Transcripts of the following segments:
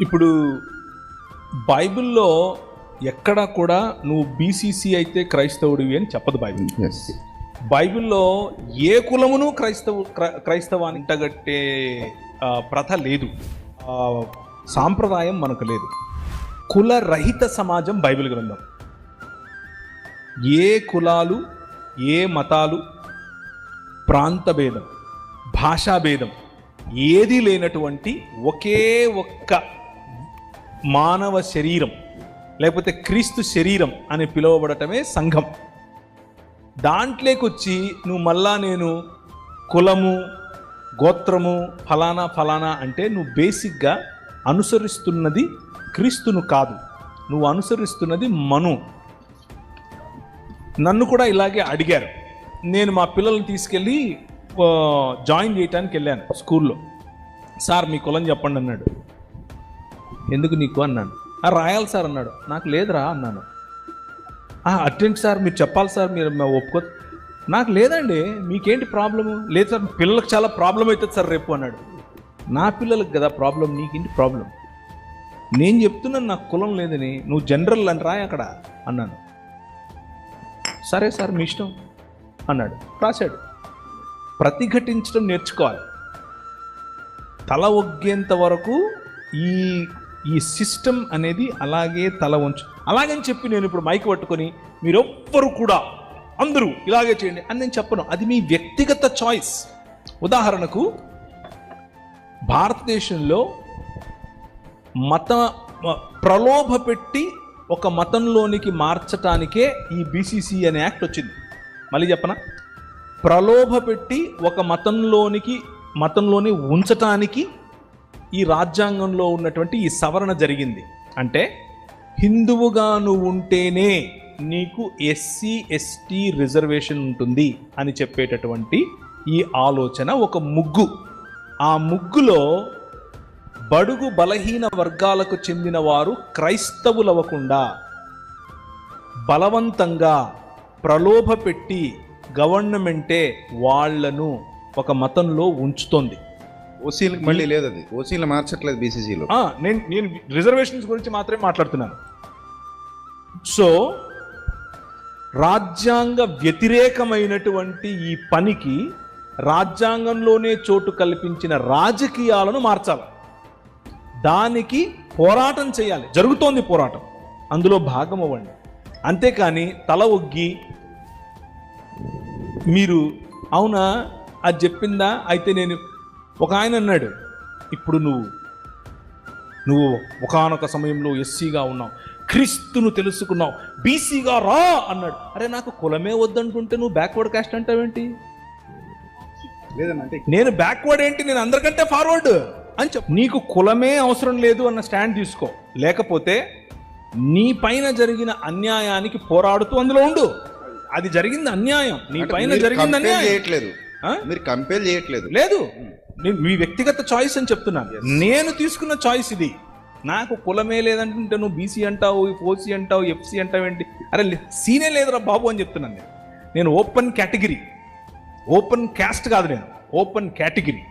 ఇప్పుడు బైబిల్లో ఎక్కడా కూడా నువ్వు బీసీసీ అయితే క్రైస్తవుడివి అని చెప్పదు బైబిల్. బైబిల్లో ఏ కులమును క్రైస్తవ క్ర- క్రైస్తవాన్ని అంటగట్టే ప్రథ లేదు. సాంప్రదాయం మనకు లేదు. కుల రహిత సమాజం బైబిల్ గ్రంథం. ఏ కులాలు ఏ మతాలు ప్రాంత భేదం భాషా భేదం ఏది లేనటువంటి ఒకే ఒక్క మానవ శరీరం లేకపోతే క్రీస్తు శరీరం అని పిలువబడటమే సంఘం. దాంట్లోకి వచ్చి నువ్వు మళ్ళా నేను కులము గోత్రము ఫలానా ఫలానా అంటే నువ్వు బేసిక్గా అనుసరిస్తున్నది క్రీస్తును కాదు. నువ్వు అనుసరిస్తున్నది మను. నన్ను కూడా ఇలాగే అడిగారు. నేను మా పిల్లల్ని తీసుకెళ్ళి జాయిన్ చేయటానికి వెళ్ళాను స్కూల్లో. సార్ మీ కులం చెప్పండి అన్నాడు. ఎందుకు నీకు అన్నాను. "ఆ, రాయాలి సార్ అన్నాడు. నాకు లేదురా అన్నాను. అటెండ్ సార్ మీరు చెప్పాలి సార్ మీరు ఒప్పుకో నాకు లేదండి. మీకేంటి ప్రాబ్లము లేదు సార్ పిల్లలకు చాలా ప్రాబ్లం అవుతుంది సార్ రేపు అన్నాడు. నా పిల్లలకు కదా ప్రాబ్లం నీకేంటి ప్రాబ్లం నేను చెప్తున్నాను నాకు కులం లేదని. నువ్వు జనరల్ అని రాయి అక్కడ అన్నాను. సరే సార్ మీ ఇష్టం అన్నాడు. రాశాడు. ప్రతిఘటించడం నేర్చుకోవాలి. తల ఒగ్గేంత వరకు ఈ ఈ సిస్టమ్ అనేది అలాగే తల ఉంచు అలాగని చెప్పి నేను ఇప్పుడు మైక్ పట్టుకొని మీరెవ్వరు కూడా అందరూ ఇలాగే చేయండి అని నేను చెప్పను. అది మీ వ్యక్తిగత చాయిస్. ఉదాహరణకు భారతదేశంలో మత ప్రలోభ పెట్టి ఒక మతంలోనికి మార్చటానికే ఈ బీసీసీ అనే యాక్ట్ వచ్చింది. మళ్ళీ చెప్పనా? ప్రలోభ పెట్టి ఒక మతంలోనికి మతంలోనే ఉంచటానికి ఈ రాజ్యాంగంలో ఉన్నటువంటి ఈ సవరణ జరిగింది. అంటే హిందువుగా నువ్వు ఉంటేనే నీకు ఎస్సీ ఎస్టీ రిజర్వేషన్ ఉంటుంది అని చెప్పేటటువంటి ఈ ఆలోచన ఒక ముగ్గు. ఆ ముగ్గులో బడుగు బలహీన వర్గాలకు చెందిన వారు క్రైస్తవులవ్వకుండా బలవంతంగా ప్రలోభ పెట్టి గవర్నమెంటే వాళ్ళను ఒక మతంలో ఉంచుతోంది. ఓసీలకు మళ్ళీ లేదు అది. ఓసీలు మార్చట్లేదు బీసీసీలో నేను నేను రిజర్వేషన్స్ గురించి మాత్రమే మాట్లాడుతున్నాను. సో రాజ్యాంగ వ్యతిరేకమైనటువంటి ఈ పనికి రాజ్యాంగంలోనే చోటు కల్పించిన రాజకీయాలను మార్చాలి. దానికి పోరాటం చేయాలి. జరుగుతోంది పోరాటం. అందులో భాగం అవ్వండి. అంతేకాని తల ఒగ్గి మీరు అవునా? అది చెప్పిందా? అయితే నేను ఒక ఆయన అన్నాడు ఇప్పుడు నువ్వు నువ్వు ఒకానొక సమయంలో ఎస్సీగా ఉన్నావు క్రీస్తును తెలుసుకున్నావు బీసీగా రా అన్నాడు. అరే నాకు కులమే వద్దంటుంటే నువ్వు బ్యాక్వర్డ్ కాస్ట్ అంటావేంటి? లేదంటే నేను బ్యాక్వర్డ్ ఏంటి? నేను అందరికంటే ఫార్వర్డ్ అని చెప్పు. నీకు కులమే అవసరం లేదు అన్న స్టాండ్ తీసుకో. లేకపోతే నీ పైన జరిగిన అన్యాయానికి పోరాడుతూ అందులో ఉండు. అది జరిగింది అన్యాయం. నీ పైన జరిగింది అన్యాయం? మీరు కంపేర్ చేయట్లేదు. లేదు. నేను మీ వ్యక్తిగత చాయిస్ అని చెప్తున్నాను. నేను తీసుకున్న చాయిస్ ఇది. నాకు కులమే లేదంటుంటే నువ్వు బీసీ అంటావు ఓసీ అంటావు ఎఫ్సీ అంటావు ఏంటి? అరే సీనే లేదురా బాబు అని చెప్తున్నాను నేను. నేను ఓపెన్ కేటగిరీ ఓపెన్ క్యాస్ట్ కాదు నేను. ఓపెన్ కేటగిరీ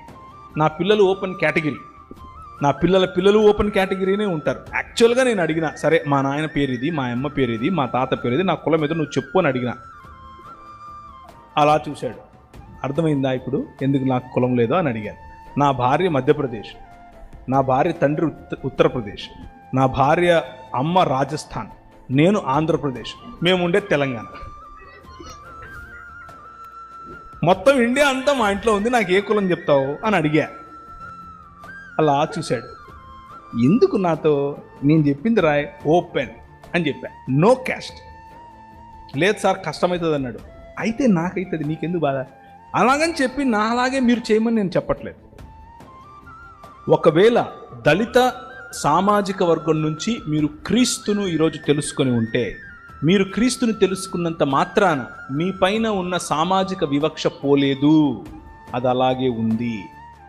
నా పిల్లలు ఓపెన్ కేటగిరీ నా పిల్లల పిల్లలు ఓపెన్ కేటగిరీనే ఉంటారు. యాక్చువల్గా నేను అడిగిన సరే మా నాయన పేరు ఇది మా అమ్మ పేరు ఇది మా తాత పేరు ఇది నా కులం ఏదో నువ్వు చెప్పు అని అడిగిన. అలా చూశాడు. అర్థమైందా ఇప్పుడు? ఎందుకు నాకు కులం లేదో అని అడిగాను నా భార్య మధ్యప్రదేశ్. నా భార్య తండ్రి ఉత్తరప్రదేశ్. నా భార్య అమ్మ రాజస్థాన్. నేను ఆంధ్రప్రదేశ్. మేము ఉండే తెలంగాణ. మొత్తం ఇండియా అంతా మా ఇంట్లో ఉంది నాకు ఏ కులం చెప్తావు అని అడిగా. అలా చూశాడు. ఎందుకు నాతో? నేను చెప్పింది రాయ్ ఓపెన్ అని చెప్పా. No caste. లేదు సార్ కష్టమవుతుంది అన్నాడు అయితే నాకైతుంది నీకెందుకు బాధ? అలాగని చెప్పి నా అలాగే మీరు చేయమని నేను చెప్పట్లేదు. ఒకవేళ దళిత సామాజిక వర్గం నుంచి మీరు క్రీస్తును ఈరోజు తెలుసుకొని ఉంటే మీరు క్రీస్తుని తెలుసుకున్నంత మాత్రాన మీ పైన ఉన్న సామాజిక వివక్ష పోలేదు. అది అలాగే ఉంది.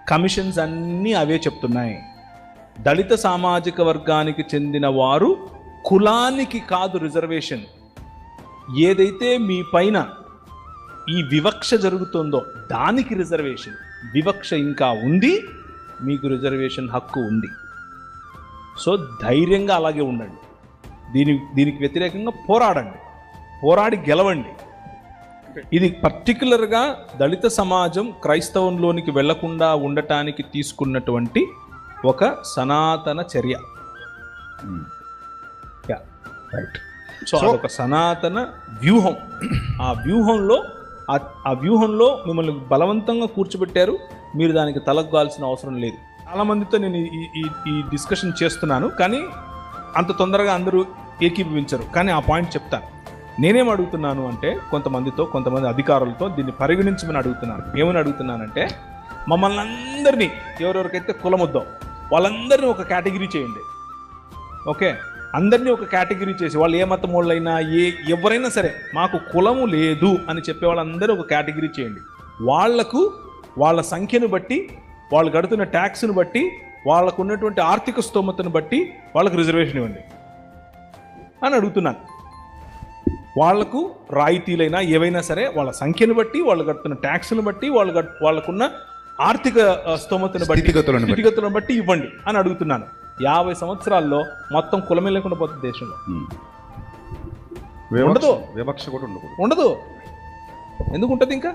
కమిషన్స్ అన్నీ అవే చెప్తున్నాయి. దళిత సామాజిక వర్గానికి చెందిన వారు కులానికి కాదు రిజర్వేషన్. ఏదైతే మీ పైన ఈ వివక్ష జరుగుతుందో దానికి రిజర్వేషన్. వివక్ష ఇంకా ఉంది మీకు రిజర్వేషన్ హక్కు ఉంది. సో ధైర్యంగా అలాగే ఉండండి. దీని దీనికి వ్యతిరేకంగా పోరాడండి. పోరాడి గెలవండి. ఇది పర్టికులర్గా దళిత సమాజం క్రైస్తవంలోనికి వెళ్ళకుండా ఉండటానికి తీసుకున్నటువంటి ఒక సనాతన చర్య. రైట్ సో అదొక సనాతన వ్యూహం. ఆ వ్యూహంలో ఆ- వ్యూహంలో మిమ్మల్ని బలవంతంగా కూర్చోబెట్టారు. మీరు దానికి తలగ్గాల్సిన అవసరం లేదు. చాలా మందితో నేను ఈ- ఈ ఈ డిస్కషన్ చేస్తున్నాను. కానీ అంత తొందరగా అందరూ ఏకీభవించరు. కానీ ఆ పాయింట్ చెప్తాను. నేనేం అడుగుతున్నాను అంటే కొంతమందితో కొంతమంది అధికారులతో దీన్ని పరిగణించమని అడుగుతున్నాను. ఏమని అడుగుతున్నానంటే మమ్మల్ని అందరినీ ఎవరెవరికైతే కులముద్దాం వాళ్ళందరినీ ఒక కేటగిరీ చేయండి. ఓకే? అందరినీ ఒక కేటగిరీ చేసి వాళ్ళు ఏ మతం వాళ్ళైనా ఏ ఎవరైనా సరే మాకు కులము లేదు అని చెప్పే వాళ్ళందరూ ఒక కేటగిరీ చేయండి. వాళ్ళకు వాళ్ళ సంఖ్యను బట్టి వాళ్ళు కడుతున్న ట్యాక్స్ను బట్టి వాళ్ళకు ఉన్నటువంటి ఆర్థిక స్తోమతను బట్టి వాళ్ళకు రిజర్వేషన్ ఇవ్వండి అని అడుగుతున్నాను వాళ్ళకు రాయితీలైనా ఏవైనా సరే వాళ్ళ సంఖ్యను బట్టి వాళ్ళు కడుతున్న ట్యాక్స్ను బట్టి వాళ్ళు వాళ్ళకున్న ఆర్థిక స్తోమతను బట్టి. స్థితిగతులను బట్టి ఇవ్వండి అని అడుగుతున్నాను. యాభై సంవత్సరాల్లో మొత్తం కులమే లేకుండా పోతుంది దేశంలో. ఉండదు. వివక్ష కూడా ఉండకూడదు. ఉండదు. ఎందుకు ఉంటుంది ఇంకా?